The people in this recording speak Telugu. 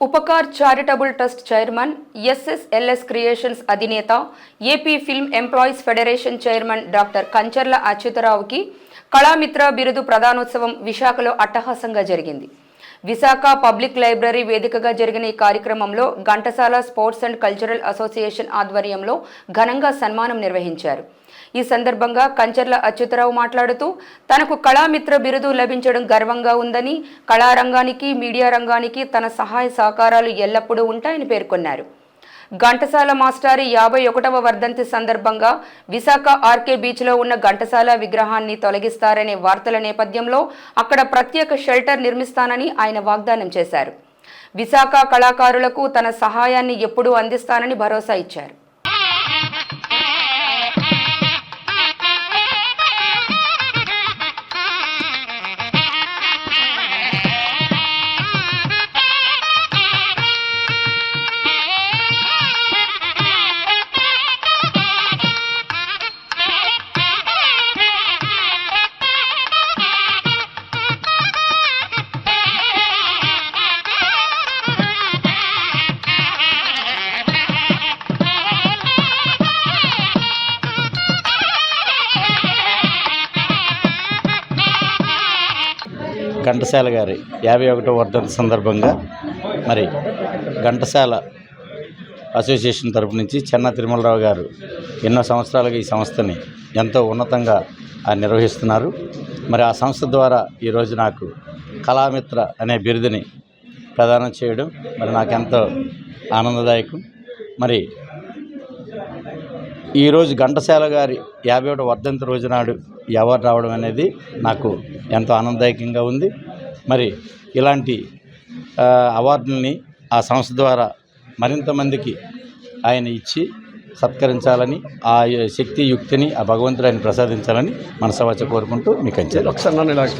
Upakar charitable trust chairman SSLS creations అధినేత AP film employees federation chairman doctor Kancharla అచ్యుతరావుకి Kalamitra బిరుదు ప్రధానోత్సవం విశాఖలో అట్టహాసంగా జరిగింది. విశాఖ పబ్లిక్ లైబ్రరీ వేదికగా జరిగిన ఈ కార్యక్రమంలో Ghantasala sports and cultural association ఆధ్వర్యంలో ఘనంగా సన్మానం నిర్వహించారు. ఈ సందర్భంగా కంచర్ల అచ్యుతరావు మాట్లాడుతూ తనకు కళామిత్ర బిరుదు లభించడం గర్వంగా ఉందని కళారంగానికి మీడియా రంగానికి తన సహాయ సహకారాలు ఎల్లప్పుడూ ఉంటాయని పేర్కొన్నారు. ఘంటసాల మాస్టారి యాభై ఒకటవ వర్ధంతి సందర్భంగా విశాఖ ఆర్కే బీచ్లో ఉన్న ఘంటసాల విగ్రహాన్ని తొలగిస్తారనే వార్తల నేపథ్యంలో అక్కడ ప్రత్యేక షెల్టర్ నిర్మిస్తానని ఆయన వాగ్దానం చేశారు. విశాఖ కళాకారులకు తన సహాయాన్ని ఎప్పుడూ అందిస్తానని భరోసా ఇచ్చారు. ఘంటసాల గారి యాభై ఒకటో వర్ధంతి సందర్భంగా మరి ఘంటసాల అసోసియేషన్ తరపు నుంచి చెన్న తిరుమలరావు గారు ఎన్నో సంవత్సరాలుగా ఈ సంస్థని ఎంతో ఉన్నతంగా ఆ నిర్వహిస్తున్నారు. మరి ఆ సంస్థ ద్వారా ఈరోజు నాకు కళామిత్ర అనే బిరుదుని ప్రదానం చేయడం మరి నాకెంతో ఆనందదాయకం. మరి ఈరోజు ఘంటసాల గారి యాభై ఒకటి వర్ధంతి రోజు నాడు ఈ అవార్డు రావడం అనేది నాకు ఎంతో ఆనందదాయకంగా ఉంది. మరి ఇలాంటి అవార్డుని అవార్డుల్ని ఆ సంస్థ ద్వారా మరింత మందికి ఆయన ఇచ్చి సత్కరించాలని ఆ శక్తి యుక్తిని ఆ భగవంతుడు ఆయన ప్రసాదించాలని మనసవాచ కోరుకుంటూ మీకు అంచారు ఒకసారి